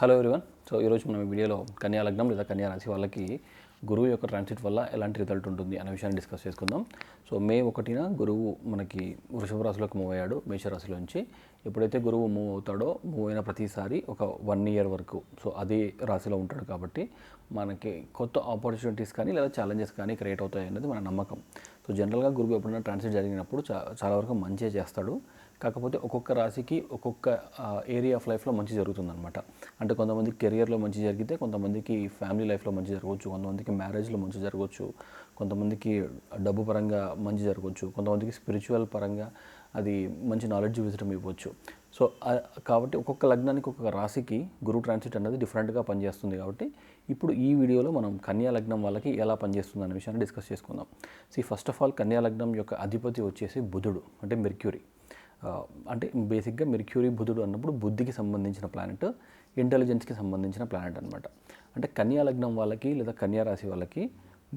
Hello everyone so ఈరోజు మనం ఈ వీడియోలో కన్యా లగ్నం లేదా కన్యా రాశి వాళ్ళకి గురువు యొక్క ట్రాన్సిట్ వల్ల ఎలాంటి రిజల్ట్ ఉంటుంది అనే విషయాన్ని డిస్కస్ చేసుకుందాం. సో మే ఒకటిన గురువు మనకి వృషభ రాశిలోకి మూవ్ అయ్యాడు మేషరాశిలోంచి ఎప్పుడైతే గురువు మూవ్ అవుతాడో మూవ్ అయిన ప్రతిసారి ఒక వన్ ఇయర్ వరకు. సో అదే రాశిలో ఉంటాడు కాబట్టి మనకి కొత్త ఆపర్చునిటీస్ కానీ లేదా ఛాలెంజెస్ కానీ క్రియేట్ అవుతాయి అనేది మన నమ్మకం. సో జనరల్గా గురువు ఎప్పుడైనా ట్రాన్సిట్ జరిగినప్పుడు చా చాలా వరకు మంచిగా చేస్తాడు. కాకపోతే ఒక్కొక్క రాశికి ఒక్కొక్క ఏరియా ఆఫ్ లైఫ్లో మంచి జరుగుతుందన్నమాట. అంటే కొంతమంది కెరియర్లో మంచి జరిగితే కొంతమందికి ఫ్యామిలీ లైఫ్లో మంచి జరగవచ్చు కొంతమందికి మ్యారేజ్లో మంచి జరగవచ్చు కొంతమందికి డబ్బు పరంగా మంచి జరగవచ్చు కొంతమందికి స్పిరిచువల్ పరంగా అది మంచి నాలెడ్జ్ విజటం ఇవ్వచ్చు. సో కాబట్టి ఒక్కొక్క లగ్నానికి ఒక్కొక్క రాశికి గురు ట్రాన్సిట్ అనేది డిఫరెంట్గా పనిచేస్తుంది కాబట్టి ఇప్పుడు ఈ వీడియోలో మనం కన్యా లగ్నం వాళ్ళకి ఎలా పనిచేస్తుంది అనే విషయాన్ని డిస్కస్ చేసుకుందాం. సి ఫస్ట్ ఆఫ్ ఆల్ కన్యా లగ్నం యొక్క అధిపతి వచ్చేసి బుధుడు అంటే మెర్క్యూరీ. అంటే బేసిక్గా మెర్క్యూరీ బుధుడు అన్నప్పుడు బుద్ధికి సంబంధించిన ప్లానెట్ ఇంటెలిజెన్స్కి సంబంధించిన ప్లానెట్ అనమాట అంటే కన్యా లగ్నం వాళ్ళకి లేదా కన్యా రాశి వాళ్ళకి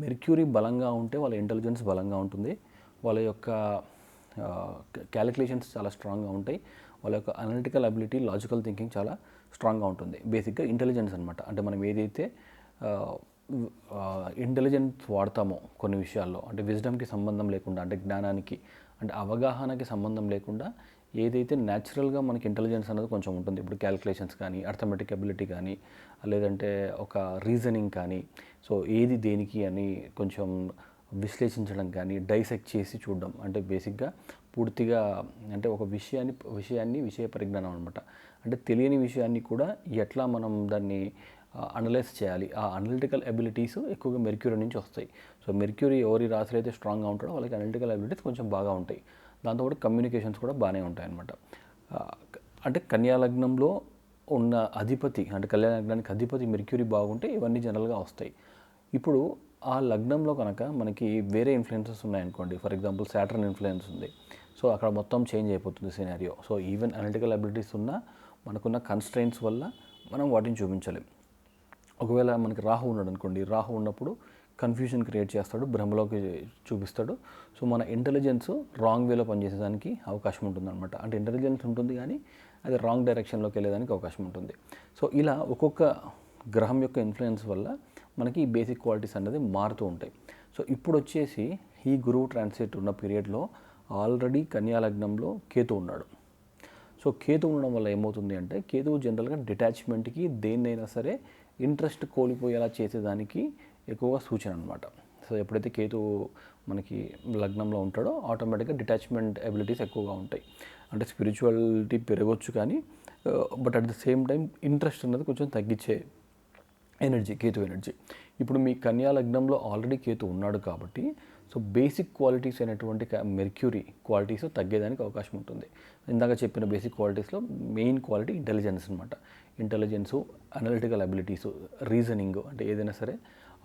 మెర్క్యూరీ బలంగా ఉంటే వాళ్ళ ఇంటెలిజెన్స్ బలంగా ఉంటుంది. వాళ్ళ యొక్క క్యాలిక్యులేషన్స్ చాలా స్ట్రాంగ్గా ఉంటాయి. వాళ్ళ యొక్క అనలిటికల్ అబిలిటీ లాజికల్ థింకింగ్ చాలా స్ట్రాంగ్గా ఉంటుంది. బేసిక్గా ఇంటెలిజెన్స్ అనమాట అంటే మనం ఏదైతే ఇంటెలిజెన్స్ వాడతామో కొన్ని విషయాల్లో అంటే విజ్డమ్కి సంబంధం లేకుండా అంటే జ్ఞానానికి అంటే అవగాహనకి సంబంధం లేకుండా ఏదైతే న్యాచురల్గా మనకి ఇంటెలిజెన్స్ అనేది కొంచెం ఉంటుంది. ఇప్పుడు క్యాలిక్యులేషన్స్ కానీ అర్థమెటిక్ అబిలిటీ కానీ లేదంటే ఒక రీజనింగ్ కానీ సో ఏది దేనికి అని కొంచెం విశ్లేషించడం కానీ డైసెక్ట్ చేసి చూడడం. అంటే బేసిక్గా పూర్తిగా అంటే ఒక విషయాన్ని విషయాన్ని విషయ పరిజ్ఞానం అనమాట అంటే తెలియని విషయాన్ని కూడా ఎట్లా మనం దాన్ని అనలైజ్ చేయాలి? ఆ అనలిటికల్ అబిలిటీస్ ఎక్కువగా మెర్క్యూరీ నుంచి వస్తాయి. సో మెర్క్యూరీ ఎవరి రాశులు అయితే స్ట్రాంగ్గా ఉంటాడో వాళ్ళకి అనలిటికల్ అబిలిటీస్ కొంచెం బాగా ఉంటాయి. దాంతోపాటు కమ్యూనికేషన్స్ కూడా బాగానే ఉంటాయి అనమాట అంటే కన్యా లగ్నంలో ఉన్న అధిపతి అంటే కళ్యాణ లగ్నానికి అధిపతి మెర్క్యూరీ బాగుంటే ఇవన్నీ జనరల్గా వస్తాయి. ఇప్పుడు ఆ లగ్నంలో కనుక మనకి వేరే ఇన్ఫ్లుయెన్సెస్ ఉన్నాయనుకోండి. ఫర్ ఎగ్జాంపుల్ సాటర్న్ ఇన్ఫ్లుయెన్స్ ఉంది. సో అక్కడ మొత్తం చేంజ్ అయిపోతుంది scenario so even analytical abilities ఉన్న మనకున్న కన్స్ట్రైన్స్ వల్ల మనం వాటిని చూపించలేం. ఒకవేళ మనకి రాహు ఉన్నాడు అనుకోండి రాహు ఉన్నప్పుడు కన్ఫ్యూజన్ క్రియేట్ చేస్తాడు భ్రమలోకి చూపిస్తాడు. సో మన ఇంటెలిజెన్స్ రాంగ్ వేలో పనిచేసేదానికి అవకాశం ఉంటుందన్నమాట. అంటే ఇంటెలిజెన్స్ ఉంటుంది కానీ అది రాంగ్ డైరెక్షన్లోకి వెళ్ళేదానికి అవకాశం ఉంటుంది. సో ఇలా ఒక్కొక్క గ్రహం యొక్క ఇన్ఫ్లుయెన్స్ వల్ల మనకి ఈ బేసిక్ క్వాలిటీస్ అనేది మారుతూ ఉంటాయి. సో ఇప్పుడు వచ్చేసి ఈ గురువు ట్రాన్సిట్ ఉన్న పీరియడ్లో ఆల్రెడీ కన్యాలగ్నంలో కేతు ఉన్నాడు. సో కేతు ఉండడం వల్ల ఏమవుతుంది అంటే కేతువు జనరల్గా డిటాచ్మెంట్కి దేన్నైనా సరే ఇంట్రెస్ట్ కోల్పోయేలా చేసేదానికి ఎక్కువగా సూచన అనమాట సో ఎప్పుడైతే కేతు మనకి లగ్నంలో ఉంటాడో ఆటోమేటిక్గా డిటాచ్మెంట్ ఎబిలిటీస్ ఎక్కువగా ఉంటాయి. అంటే స్పిరిచువాలిటీ పెరగవచ్చు కానీ but at the same time interest అనేది కొంచెం తగ్గించే ఎనర్జీ కేతు ఎనర్జీ. ఇప్పుడు మీ కన్యా లగ్నంలో ఆల్రెడీ కేతు ఉన్నాడు కాబట్టి సో బేసిక్ క్వాలిటీస్ అయినటువంటి మెర్క్యూరీ క్వాలిటీస్ తగ్గేదానికి అవకాశం ఉంటుంది. ఇందాక చెప్పిన బేసిక్ క్వాలిటీస్లో మెయిన్ క్వాలిటీ ఇంటెలిజెన్స్ అనమాట ఇంటెలిజెన్సు అనలిటికల్ అబిలిటీస్ రీజనింగ్ అంటే ఏదైనా సరే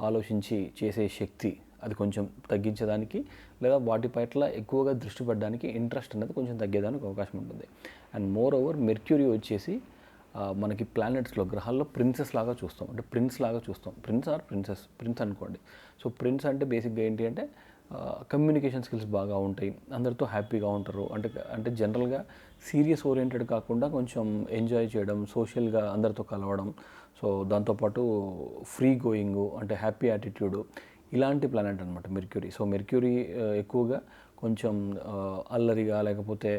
ఆలోచించి చేసే శక్తి అది కొంచెం తగ్గించడానికి లేదా వాటి పట్ల ఎక్కువగా దృష్టి పెట్టడానికి ఇంట్రెస్ట్ అనేది కొంచెం తగ్గేదానికి అవకాశం ఉంటుంది. అండ్ మోర్ ఓవర్ మెర్క్యూరీ వచ్చేసి మనకి ప్లానెట్స్లో గ్రహాల్లో ప్రిన్సెస్ లాగా చూస్తాం. అంటే ప్రిన్స్ లాగా చూస్తాం. ప్రిన్స్ ఆర్ ప్రిన్సెస్ ప్రిన్స్ అనుకోండి. సో ప్రిన్స్ అంటే బేసిక్గా ఏంటి అంటే కమ్యూనికేషన్ స్కిల్స్ బాగా ఉంటాయి. అందరితో హ్యాపీగా ఉంటారు. అంటే అంటే జనరల్గా సీరియస్ ఓరియంటెడ్ కాకుండా కొంచెం ఎంజాయ్ చేయడం సోషల్గా అందరితో కలవడం. సో దాంతోపాటు ఫ్రీ గోయింగ్ అంటే హ్యాపీ యాటిట్యూడ్ ఇలాంటి ప్లానెట్ అనమాట మెర్క్యూరీ సో మెర్క్యూరీ ఎక్కువగా కొంచెం అల్లరిగా లేకపోతే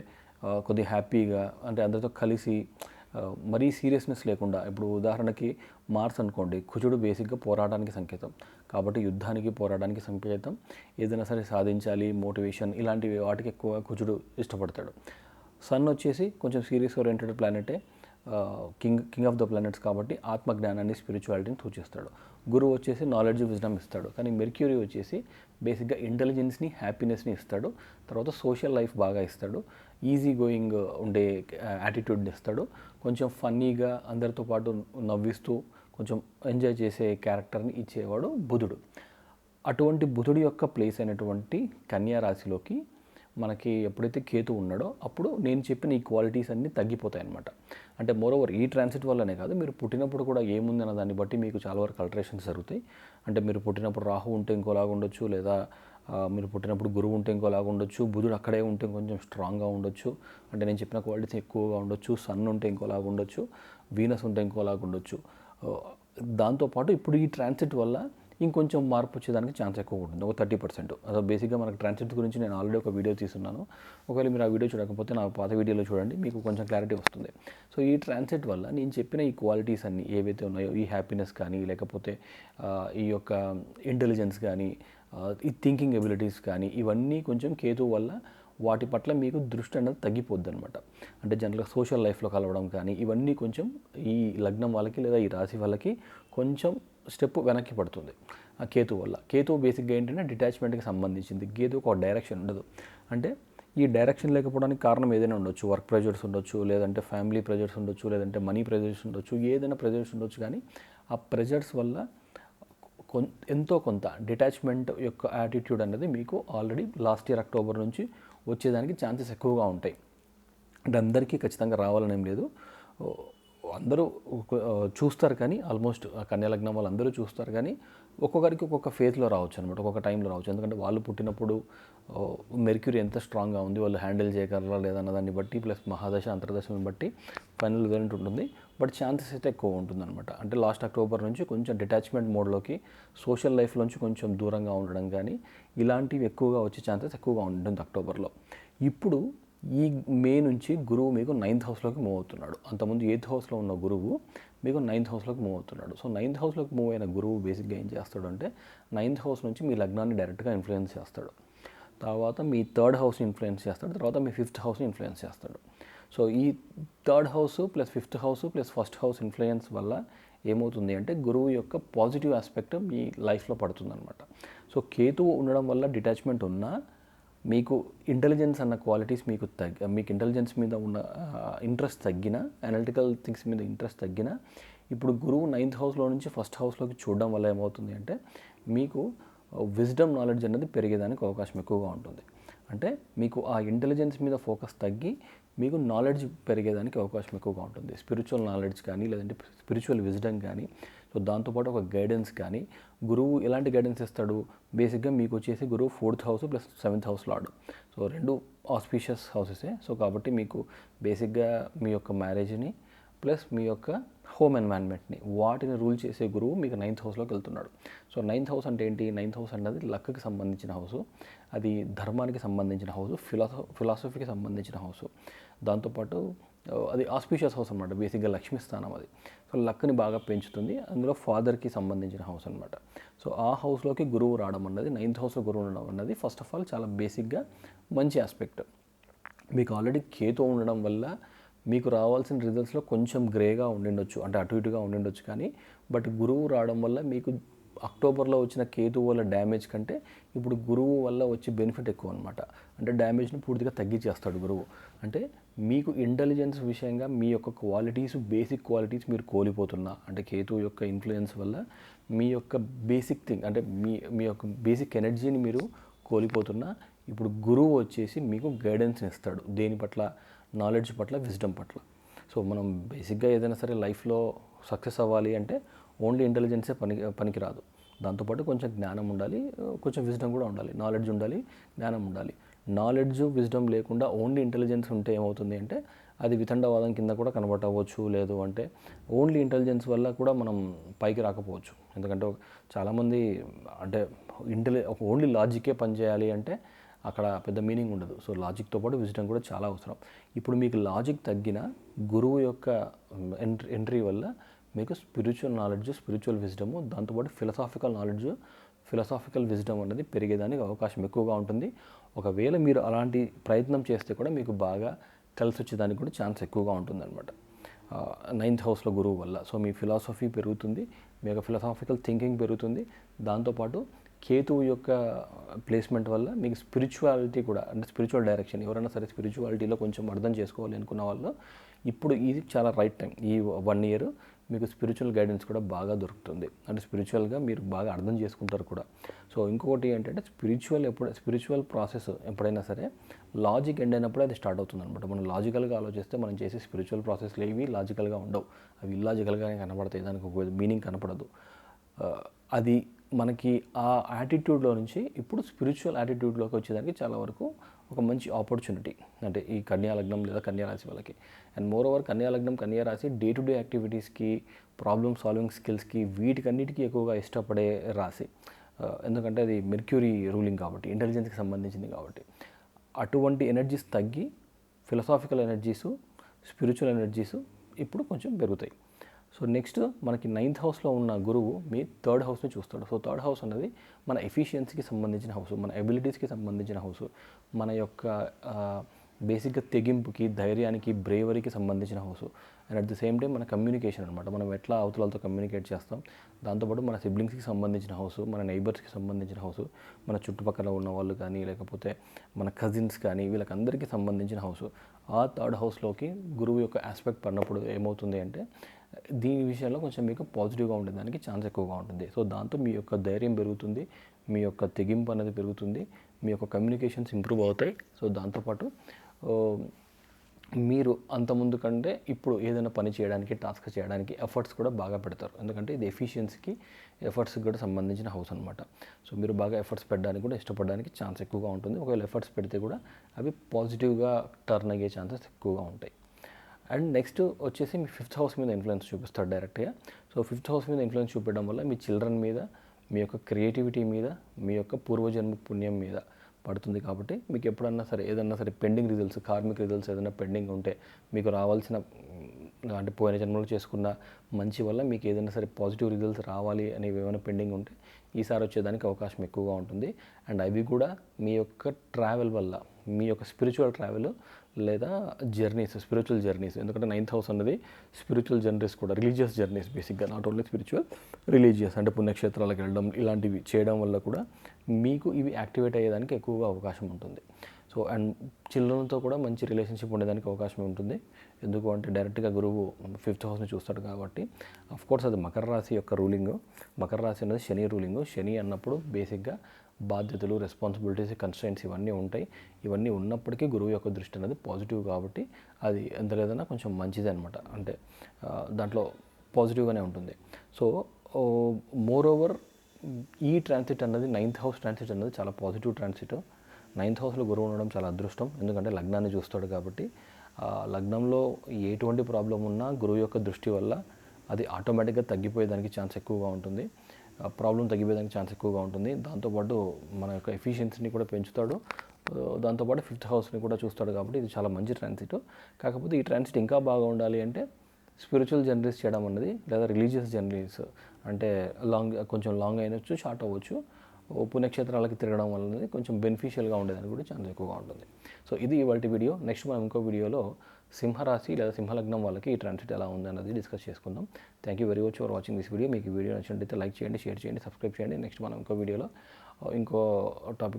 కొద్దిగా హ్యాపీగా అంటే అందరితో కలిసి మరీ సీరియస్నెస్ లేకుండా ఇప్పుడు ఉదాహరణకి మార్స్ అనుకోండి. కుజుడు బేసిక్గా పోరాటానికి సంకేతం. కాబట్టి యుద్ధానికి పోరాటానికి సంకేతం ఏదైనా సరే సాధించాలి మోటివేషన్ ఇలాంటివి వాటికి ఎక్కువ కుజుడు ఇష్టపడతాడు. సన్ వచ్చేసి కొంచెం serious oriented ప్లానెటే king king of the planets కాబట్టి ఆత్మ జ్ఞానాన్ని స్పిరిచువాలిటీని సూచిస్తాడు. గురువు వచ్చేసి నాలెడ్జ్ విజ్డమ్ ఇస్తాడు. కానీ మెర్క్యూరీ వచ్చేసి బేసిక్గా ఇంటెలిజెన్స్ని హ్యాపీనెస్ని ఇస్తాడు. తర్వాత సోషల్ లైఫ్ బాగా ఇస్తాడు. ఈజీ గోయింగ్ ఉండే యాటిట్యూడ్ని ఇస్తాడు కొంచెం ఫన్నీగా అందరితో పాటు నవ్విస్తూ కొంచెం ఎంజాయ్ చేసే క్యారెక్టర్ని ఇచ్చేవాడు బుధుడు. అటువంటి బుధుడి యొక్క ప్లేస్ అయినటువంటి కన్యా రాశిలోకి మనకి ఎప్పుడైతే కేతు ఉన్నాడో అప్పుడు నేను చెప్పిన ఈ క్వాలిటీస్ అన్నీ తగ్గిపోతాయి అనమాట అంటే మోరోవర్ ఈ ట్రాన్సిట్ వల్లనే కాదు మీరు పుట్టినప్పుడు కూడా ఏముంది అన్న దాన్ని బట్టి మీకు చాలా వరకు అల్టరేషన్స్ జరుగుతాయి. అంటే మీరు పుట్టినప్పుడు రాహు ఉంటే ఇంకోలాగా ఉండొచ్చు లేదా మీరు పుట్టినప్పుడు గురువు ఉంటే ఇంకోలాగా ఉండొచ్చు బుధుడు అక్కడే ఉంటే కొంచెం స్ట్రాంగ్గా ఉండొచ్చు. అంటే నేను చెప్పిన క్వాలిటీస్ ఎక్కువగా ఉండొచ్చు సన్ ఉంటే ఇంకోలాగా ఉండొచ్చు వీనస్ ఉంటే ఇంకోలాగా ఉండొచ్చు. దాంతోపాటు ఇప్పుడు ఈ ట్రాన్సిట్ వల్ల ఇంకొంచెం మార్పు వచ్చేదానికి ఛాన్స్ ఎక్కువ ఉంటుంది ఒక థర్టీ పర్సెంట్. అసలు బేసిక్గా మనకు ట్రాన్సిట్ గురించి నేను ఆల్రెడీ ఒక వీడియో తీసుకున్నాను ఒకవేళ మీరు ఆ వీడియో చూడకపోతే నా పాత వీడియోలో చూడండి మీకు కొంచెం క్లారిటీ వస్తుంది. సో ఈ ట్రాన్సిట్ వల్ల నేను చెప్పిన ఈ క్వాలిటీస్ అన్నీ ఏవైతే ఉన్నాయో ఈ హ్యాపీనెస్ కానీ లేకపోతే ఈ యొక్క ఇంటెలిజెన్స్ కానీ ఈ థింకింగ్ ఎబిలిటీస్ కానీ ఇవన్నీ కొంచెం కేతు వల్ల వాటి పట్ల మీకు దృష్టి అనేది తగ్గిపోద్ది అనమాట అంటే జనరల్గా సోషల్ లైఫ్లో కలవడం కానీ ఇవన్నీ కొంచెం ఈ లగ్నం వాళ్ళకి లేదా ఈ రాశి వాళ్ళకి కొంచెం స్టెప్ వెనక్కి పడుతుంది ఆ కేతు వల్ల. కేతు బేసిక్గా ఏంటంటే డిటాచ్మెంట్కి సంబంధించింది. కేతు ఒక డైరెక్షన్ ఉండదు. అంటే ఈ డైరెక్షన్ లేకపోవడానికి కారణం ఏదైనా ఉండొచ్చు. వర్క్ ప్రెజర్స్ ఉండొచ్చు లేదంటే ఫ్యామిలీ ప్రెజర్స్ ఉండొచ్చు లేదంటే మనీ ప్రెజర్స్ ఉండొచ్చు ఏదైనా ప్రెజర్స్ ఉండొచ్చు. కానీ ఆ ప్రెజర్స్ వల్ల కొన్ ఎంతో కొంత డిటాచ్మెంట్ యొక్క యాటిట్యూడ్ అనేది మీకు ఆల్రెడీ లాస్ట్ ఇయర్ అక్టోబర్ నుంచి వచ్చేదానికి ఛాన్సెస్ ఎక్కువగా ఉంటాయి. అంటే అందరికీ ఖచ్చితంగా రావాలనేం లేదు. అందరూ ఒక- చూస్తారు కానీ ఆల్మోస్ట్ కన్యాలగ్నం వాళ్ళు అందరూ చూస్తారు కానీ ఒక్కొక్కరికి ఒక్కొక్క ఫేజ్లో రావచ్చు అనమాట ఒక్కొక్క టైంలో రావచ్చు. ఎందుకంటే వాళ్ళు పుట్టినప్పుడు మెర్క్యూరీ ఎంత స్ట్రాంగ్గా ఉంది వాళ్ళు హ్యాండిల్ చేయగలరా లేదన్న దాన్ని బట్టి ప్లస్ మహాదశ అంతర్దశని బట్టి ఫైనల్ రిజల్ట్ ఉంటుంది. బట్ ఛాన్సెస్ అయితే ఎక్కువ ఉంటుందన్నమాట. అంటే లాస్ట్ అక్టోబర్ నుంచి కొంచెం డిటాచ్మెంట్ మోడ్లోకి సోషల్ లైఫ్లోంచి కొంచెం దూరంగా ఉండడం కానీ ఇలాంటివి ఎక్కువగా వచ్చే ఛాన్సెస్ ఎక్కువగా ఉంటుంది అక్టోబర్లో ఇప్పుడు ఈ మే నుంచి గురువు మీకు నైన్త్ హౌస్లోకి మూవ్ అవుతున్నాడు. అంతకుముందు ఎయిత్ హౌస్లో ఉన్న గురువు మీకు నైన్త్ హౌస్లోకి మూవ్ అవుతున్నాడు. సో నైన్త్ హౌస్లోకి మూవ్ అయిన గురువు బేసిక్గా ఏం చేస్తాడు అంటే నైన్త్ హౌస్ నుంచి మీ లగ్నాన్ని డైరెక్ట్గా ఇన్ఫ్లుయెన్స్ చేస్తాడు. తర్వాత మీ థర్డ్ హౌస్ని ఇన్ఫ్లుయెన్స్ చేస్తాడు. తర్వాత మీ ఫిఫ్త్ హౌస్ని ఇన్ఫ్లుయెన్స్ చేస్తాడు. సో ఈ third house plus fifth house plus first house influence వల్ల ఏమవుతుంది అంటే గురువు యొక్క పాజిటివ్ ఆస్పెక్ట్ మీ లైఫ్లో పడుతుందన్నమాట. సో కేతువు ఉండడం వల్ల డిటాచ్మెంట్ ఉన్నా మీకు ఇంటెలిజెన్స్ అన్న క్వాలిటీస్ మీకు తగ్గ మీకు ఇంటెలిజెన్స్ మీద ఉన్న ఇంట్రెస్ట్ తగ్గిన అనలిటికల్ థింగ్స్ మీద ఇంట్రెస్ట్ తగ్గిన ఇప్పుడు గురువు నైన్త్ హౌస్లో నుంచి ఫస్ట్ హౌస్లోకి చూడడం వల్ల ఏమవుతుంది అంటే మీకు విజ్డమ్ నాలెడ్జ్ అనేది పెరిగేదానికి అవకాశం ఎక్కువగా ఉంటుంది. అంటే మీకు ఆ ఇంటెలిజెన్స్ మీద ఫోకస్ తగ్గి మీకు నాలెడ్జ్ పెరిగేదానికి అవకాశం ఎక్కువగా ఉంటుంది. స్పిరిచువల్ నాలెడ్జ్ కానీ లేదంటే స్పిరిచువల్ విజ్డమ్ కానీ సో దాంతోపాటు ఒక గైడెన్స్ కానీ గురువు ఎలాంటి గైడెన్స్ ఇస్తాడు? బేసిక్గా మీకు వచ్చేసి గురువు fourth house plus seventh house lord so రెండు ఆస్పీషియస్ హౌసెసే సో కాబట్టి మీకు బేసిక్గా మీ యొక్క మ్యారేజ్ని ప్లస్ మీ యొక్క హోమ్ ఎన్వైర్న్మెంట్ని వాటిని రూల్ చేసే గురువు మీకు నైన్త్ హౌస్లోకి వెళ్తున్నాడు. సో నైన్త్ హౌస్ అంటే ఏంటి? నైన్త్ హౌస్ అనేది లక్కి సంబంధించిన హౌస్. అది ధర్మానికి సంబంధించిన హౌస్. ఫిలాసఫ ఫిలాసఫీకి సంబంధించిన హౌస్. దాంతోపాటు అది ఆస్పీషియస్ హౌస్ అనమాట బేసిక్గా లక్ష్మీ స్థానం అది. సో లక్ని బాగా పెంచుతుంది. అందులో ఫాదర్కి సంబంధించిన హౌస్ అనమాట సో ఆ హౌస్లోకి గురువు రావడం అన్నది నైన్త్ హౌస్లో గురువు ఉండడం అన్నది ఫస్ట్ ఆఫ్ ఆల్ చాలా బేసిక్గా మంచి ఆస్పెక్ట్. మీకు ఆల్రెడీ కేతు ఉండడం వల్ల మీకు రావాల్సిన రిజల్ట్స్లో కొంచెం గ్రేగా ఉండిండొచ్చు. అంటే అటు ఇటుగా ఉండిండొచ్చు కానీ బట్ గురువు రావడం వల్ల మీకు అక్టోబర్లో వచ్చిన కేతు వల్ల డ్యామేజ్ కంటే ఇప్పుడు గురువు వల్ల వచ్చే బెనిఫిట్ ఎక్కువ అనమాట అంటే డ్యామేజ్ని పూర్తిగా తగ్గించేస్తాడు గురువు. అంటే మీకు ఇంటెలిజెన్స్ విషయంగా మీ యొక్క క్వాలిటీస్ బేసిక్ క్వాలిటీస్ మీరు కోల్పోతున్నా అంటే కేతు యొక్క ఇన్ఫ్లుయెన్స్ వల్ల మీ యొక్క బేసిక్ థింగ్ అంటే మీ మీ యొక్క బేసిక్ ఎనర్జీని మీరు కోల్పోతున్నా ఇప్పుడు గురువు వచ్చేసి మీకు గైడెన్స్ని ఇస్తాడు. దేని పట్ల? నాలెడ్జ్ పట్ల విజ్డమ్ పట్ల. సో మనం బేసిక్గా ఏదైనా సరే లైఫ్లో సక్సెస్ అవ్వాలి అంటే ఓన్లీ ఇంటెలిజెన్సే పనికి పనికిరాదు. దాంతోపాటు కొంచెం జ్ఞానం ఉండాలి కొంచెం విజ్డమ్ కూడా ఉండాలి. నాలెడ్జ్ ఉండాలి జ్ఞానం ఉండాలి. నాలెడ్జ్ విజ్డమ్ లేకుండా ఓన్లీ ఇంటెలిజెన్స్ ఉంటే ఏమవుతుంది అంటే అది వితండవాదం కింద కూడా కనబడవచ్చు లేదు అంటే ఓన్లీ ఇంటెలిజెన్స్ వల్ల కూడా మనం పైకి రాకపోవచ్చు. ఎందుకంటే చాలామంది అంటే ఇంటెలి ఒక ఓన్లీ లాజికే పనిచేయాలి అంటే అక్కడ పెద్ద మీనింగ్ ఉండదు. సో లాజిక్తో పాటు విజిటం కూడా చాలా అవసరం. ఇప్పుడు మీకు లాజిక్ తగ్గిన గురువు యొక్క ఎంట్రీ ఎంట్రీ వల్ల మీకు స్పిరిచువల్ నాలెడ్జ్ స్పిరిచువల్ విజ్డము దాంతోపాటు ఫిలసాఫికల్ నాలెడ్జ్ ఫిలసాఫికల్ విజ్డమ్ అనేది పెరిగేదానికి అవకాశం ఎక్కువగా ఉంటుంది. ఒకవేళ మీరు అలాంటి ప్రయత్నం చేస్తే కూడా మీకు బాగా కలిసి వచ్చేదానికి కూడా ఛాన్స్ ఎక్కువగా ఉంటుందన్నమాట. నైన్త్ హౌస్లో గురువు వల్ల. సో మీ ఫిలాసఫీ పెరుగుతుంది మీ యొక్క ఫిలాసాఫికల్ థింకింగ్ పెరుగుతుంది. దాంతోపాటు కేతువు యొక్క ప్లేస్మెంట్ వల్ల మీకు స్పిరిచువాలిటీ కూడా అంటే స్పిరిచువల్ డైరెక్షన్ ఎవరైనా సరే స్పిరిచువాలిటీలో కొంచెం అర్థం చేసుకోవాలి అనుకున్న వాళ్ళు ఇప్పుడు ఇది చాలా రైట్ టైం ఈ వన్ ఇయర్ మీకు స్పిరిచువల్ గైడెన్స్ కూడా బాగా దొరుకుతుంది. అంటే స్పిరిచువల్గా మీరు బాగా అర్థం చేసుకుంటారు కూడా. సో ఇంకొకటి ఏంటంటే స్పిరిచువల్ ఎప్పుడు స్పిరిచువల్ ప్రాసెస్ ఎప్పుడైనా సరే లాజిక్ ఎండ్ అయినప్పుడు అది స్టార్ట్ అవుతుంది అనమాట మనం లాజికల్గా ఆలోచిస్తే మనం చేసే స్పిరిచువల్ ప్రాసెస్లు ఏవి లాజికల్గా ఉండవు. అవి ఇల్లాజికల్గానే కనబడతాయి. దానికి మీనింగ్ కనపడదు. అది మనకి ఆ యాటిట్యూడ్లో నుంచి ఇప్పుడు స్పిరిచువల్ యాటిట్యూడ్లోకి వచ్చేదానికి చాలా వరకు ఒక మంచి ఆపర్చునిటీ అంటే ఈ కన్యా లగ్నం లేదా కన్యారాశి వాళ్ళకి. అండ్ మోర్ ఓవర్ కన్యా లగ్నం డే టు డే యాక్టివిటీస్కి ప్రాబ్లమ్ సాల్వింగ్ స్కిల్స్కి వీటికన్నిటికీ ఎక్కువగా ఇష్టపడే రాశి. ఎందుకంటే అది మెర్క్యూరీ రూలింగ్ కాబట్టి ఇంటెలిజెన్స్కి సంబంధించింది కాబట్టి. అటువంటి ఎనర్జీస్ తగ్గి ఫిలసాఫికల్ ఎనర్జీసు స్పిరిచువల్ ఎనర్జీసు ఇప్పుడు కొంచెం పెరుగుతాయి. సో నెక్స్ట్ మనకి నైన్త్ హౌస్లో ఉన్న గురువు మీ థర్డ్ హౌస్ని చూస్తాడు. సో థర్డ్ హౌస్ అనేది మన ఎఫిషియన్సీకి సంబంధించిన హౌస్ మన ఎబిలిటీస్కి సంబంధించిన హౌస్ మన యొక్క బేసిక్గా తెగింపుకి ధైర్యానికి బ్రేవరీకి సంబంధించిన house. And at the same time మన కమ్యూనికేషన్ అనమాట మనం ఎట్లా అవతలతో కమ్యూనికేట్ చేస్తాం? దాంతోపాటు మన సిబ్లింగ్స్కి సంబంధించిన హౌస్ మన నైబర్స్కి సంబంధించిన హౌస్ మన చుట్టుపక్కల ఉన్న వాళ్ళు కానీ లేకపోతే మన కజిన్స్ కానీ వీళ్ళకందరికీ సంబంధించిన హౌస్. ఆ థర్డ్ హౌస్లోకి గురువు యొక్క ఆస్పెక్ట్ పడినప్పుడు ఏమవుతుంది అంటే దీని విషయంలో కొంచెం మీకు పాజిటివ్గా ఉండేదానికి ఛాన్స్ ఎక్కువగా ఉంటుంది. సో దాంతో మీ యొక్క ధైర్యం పెరుగుతుంది మీ యొక్క తెగింపు అనేది పెరుగుతుంది మీ యొక్క కమ్యూనికేషన్స్ ఇంప్రూవ్ అవుతాయి. సో దాంతోపాటు మీరు అంత ముందు కంటే ఇప్పుడు ఏదైనా పని చేయడానికి టాస్క్ చేయడానికి ఎఫర్ట్స్ కూడా బాగా పెడతారు. ఎందుకంటే ఇది ఎఫిషియన్సీకి ఎఫర్ట్స్కి కూడా సంబంధించిన హౌస్ అనమాట సో మీరు బాగా ఎఫర్ట్స్ పెట్టడానికి కూడా ఇష్టపడడానికి ఛాన్స్ ఎక్కువగా ఉంటుంది. ఒకవేళ ఎఫర్ట్స్ పెడితే కూడా అవి పాజిటివ్గా టర్న్ అయ్యే ఛాన్సెస్ ఎక్కువగా ఉంటాయి. అండ్ నెక్స్ట్ వచ్చేసి మీ ఫిఫ్త్ హౌస్ మీద ఇన్ఫ్లుయెన్స్ చూపిస్తాడు డైరెక్ట్గా సో ఫిఫ్త్ హౌస్ మీద ఇన్ఫ్లుయెన్స్ చూపించడం వల్ల మీ చిల్డ్రన్ మీద మీ యొక్క క్రియేటివిటీ మీద మీ యొక్క పూర్వజన్మ పుణ్యం మీద పడుతుంది కాబట్టి మీకు ఎప్పుడన్నా సరే ఏదన్నా సరే పెండింగ్ రిజల్ట్స్ కార్మిక్ రిజల్ట్స్ ఏదైనా పెండింగ్ ఉంటే మీకు రావాల్సిన అంటే పోయిన జన్మలో చేసుకున్న మంచి వల్ల మీకు ఏదైనా సరే పాజిటివ్ రిజల్ట్స్ రావాలి అనేవి ఏమైనా పెండింగ్ ఉంటే ఈసారి వచ్చేదానికి అవకాశం ఎక్కువగా ఉంటుంది. అండ్ అవి కూడా మీ యొక్క ట్రావెల్ వల్ల మీ యొక్క స్పిరిచువల్ ట్రావెల్ లేదా జర్నీస్ స్పిరిచువల్ జర్నీస్ ఎందుకంటే నైన్త్ హౌస్ అన్నది స్పిరిచువల్ జర్నీస్ కూడా రిలీజియస్ జర్నీస్ బేసిక్గా నాట్ ఓన్లీ స్పిరిచువల్ రిలీజియస్ అంటే పుణ్యక్షేత్రాలకు వెళ్ళడం ఇలాంటివి చేయడం వల్ల కూడా మీకు ఇవి యాక్టివేట్ అయ్యేదానికి ఎక్కువగా అవకాశం ఉంటుంది. సో అండ్ చిల్డ్రన్తో కూడా మంచి రిలేషన్షిప్ ఉండేదానికి అవకాశం ఉంటుంది. ఎందుకు అంటే డైరెక్ట్గా గురువు ఫిఫ్త్ హౌస్ని చూస్తాడు కాబట్టి అఫ్ కోర్స్ అది మకర రాశి యొక్క రూలింగ్ మకర రాశి అనేది శని రూలింగ్ శని అన్నప్పుడు బేసిక్గా బాధ్యతలు రెస్పాన్సిబిలిటీస్ కన్స్టెంట్స్ ఇవన్నీ ఉంటాయి. ఇవన్నీ ఉన్నప్పటికీ గురువు యొక్క దృష్టి అనేది పాజిటివ్ కాబట్టి అది ఎంత లేదన్నా కొంచెం మంచిది అనమాట అంటే దాంట్లో పాజిటివ్గానే ఉంటుంది. సో మోర్ ఓవర్ ఈ ట్రాన్సిట్ అన్నది నైన్త్ హౌస్ ట్రాన్సిట్ అన్నది చాలా పాజిటివ్ ట్రాన్సిట్ నైన్త్ హౌస్లో గురువు ఉండడం చాలా అదృష్టం. ఎందుకంటే లగ్నాన్ని చూస్తాడు కాబట్టి లగ్నంలో ఎటువంటి ప్రాబ్లం ఉన్నా గురువు యొక్క దృష్టి వల్ల అది ఆటోమేటిక్గా తగ్గిపోయేదానికి ఛాన్స్ ఎక్కువగా ఉంటుంది. ప్రాబ్లం తగ్గిపోయేదానికి ఛాన్స్ ఎక్కువగా ఉంటుంది. దాంతోపాటు మన యొక్క ఎఫిషియన్సీని కూడా పెంచుతాడు. దాంతోపాటు ఫిఫ్త్ హౌస్ని కూడా చూస్తాడు కాబట్టి ఇది చాలా మంచి ట్రాన్సిట్ కాకపోతే ఈ ట్రాన్సిట్ ఇంకా బాగా ఉండాలి అంటే స్పిరిచువల్ జర్నీస్ చేయడం అన్నది లేదా రిలీజియస్ జర్నీస్ అంటే లాంగ్ కొంచెం లాంగ్ అయినచ్చు షార్ట్ అవ్వచ్చు. పుణ్యక్షేత్రాలకి తిరగడం వల్ల కొంచెం బెనిఫిషియల్గా ఉండేదని కూడా ఛాన్స్ ఎక్కువగా ఉంటుంది. సో ఇది ఇవాళ వీడియో నెక్స్ట్ మనం ఇంకో వీడియోలో సింహరాశి లేదా సింహలగ్నం వాళ్ళకి ఈ ట్రాన్సిట్ ఎలా ఉంది అన్నది డిస్కస్ చేసుకుందాం. Thank you very much for watching this video మీకు వీడియో నచ్చినట్లయితే లైక్ చేయండి షేర్ చేయండి సబ్స్క్రైబ్ చేయండి. నెక్స్ట్ మనం ఇంకో వీడియోలో ఇంకో టాపిక్